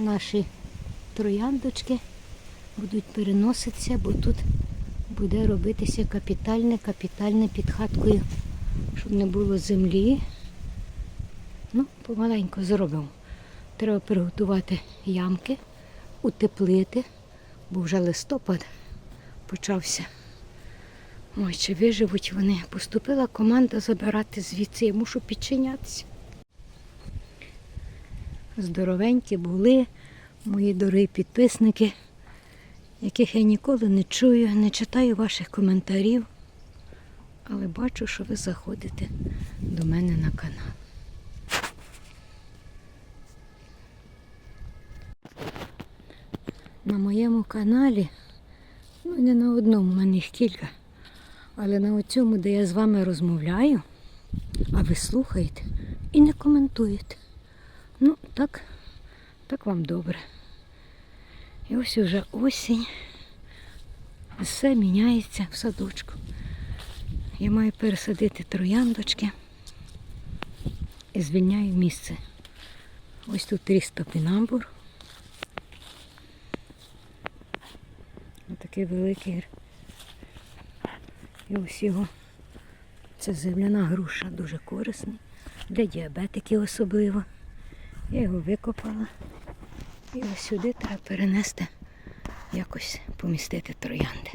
наші трояндочки будуть переноситися, бо тут буде робитися капітальне, капітальне під хаткою, щоб не було землі. Ну, помаленьку зробимо. Треба приготувати ямки, утеплити, бо вже листопад почався. Ой, чи виживуть вони? Поступила команда забирати звідси, я мушу підчинятися. Здоровенькі були мої дорогі підписники, яких я ніколи не чую, не читаю ваших коментарів, але бачу, що ви заходите до мене на канал. На моєму каналі, ну не на одному, мене їх кілька, але на цьому, де я з вами розмовляю, а ви слухаєте і не коментуєте. Так, так вам добре. І ось уже осінь. Все міняється в садочку. Я маю пересадити трояндочки і звільняю місце. Ось тут ріс топінамбур. Отакий великий. І ось його. Це земляна груша, дуже корисний. Для діабетиків особливо. Я його викопала. І ось сюди треба перенести, якось помістити троянди.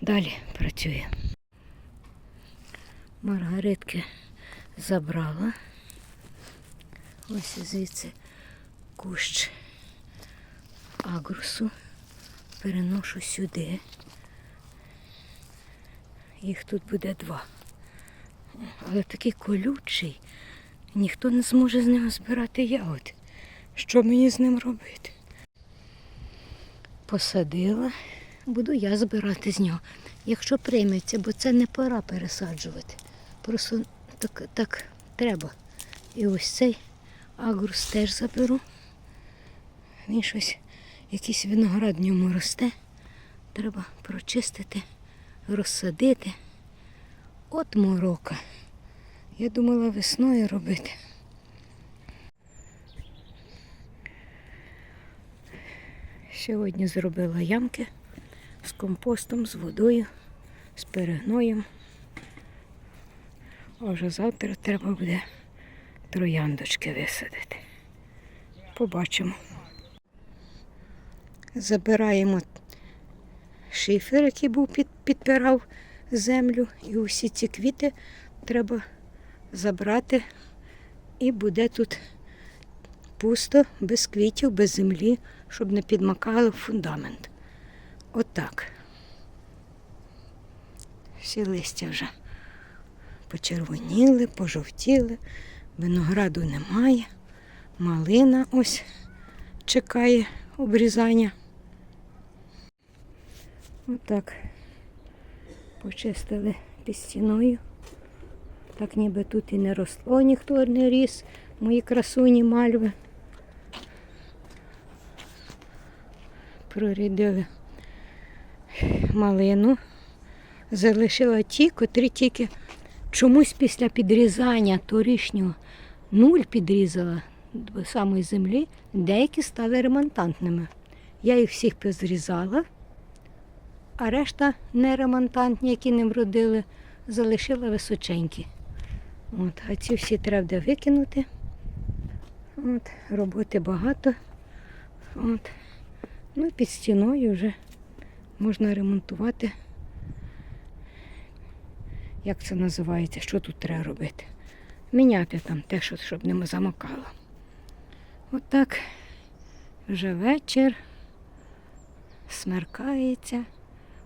Далі працює. Маргаритки забрала. Ось звідси кущ агрусу. Переношу сюди. Їх тут буде два. Але такий колючий. Ніхто не зможе з нього збирати ягоди. Що мені з ним робити? Посадила, буду я збирати з нього. Якщо прийметься, бо це не пора пересаджувати. Просто так, так треба. І ось цей агрус теж заберу. Він щось, якийсь виноград в ньому росте. Треба прочистити, розсадити. От морока. Я думала весною робити. Сьогодні зробила ямки з компостом, з водою, з перегноєм. А вже завтра треба буде трояндочки висадити. Побачимо. Забираємо шифер, який був під, підпирав землю, і усі ці квіти треба забрати, і буде тут пусто, без квітів, без землі, щоб не підмакало фундамент. Отак. Всі листя вже почервоніли, пожовтіли, винограду немає, малина ось чекає обрізання. Отак почистили під стіною. Так ніби тут і не росло, ніхто не ріс, мої красуні мальви. Прорідили малину. Залишила ті, котрі тільки чомусь після підрізання торішнього нуль підрізала до самої землі, деякі стали ремонтантними. Я їх всіх позрізала, а решта неремонтантні, які не вродили, залишила височенькі. От, а ці всі треба буде викинути. От, роботи багато. От. Ну і під стіною вже можна ремонтувати. Як це називається? Що тут треба робити? Міняти там те, що, щоб не замокало. От так вже вечір. Смеркається,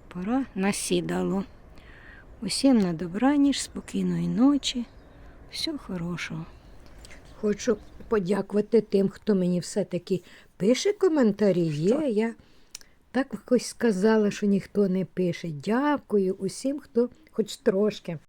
пора на сідало. Усім на добраніч, спокійної ночі. Всього хорошого. Хочу подякувати тим, хто мені все-таки пише коментарі. Є. Я так якось сказала, що ніхто не пише. Дякую усім, хто хоч трошки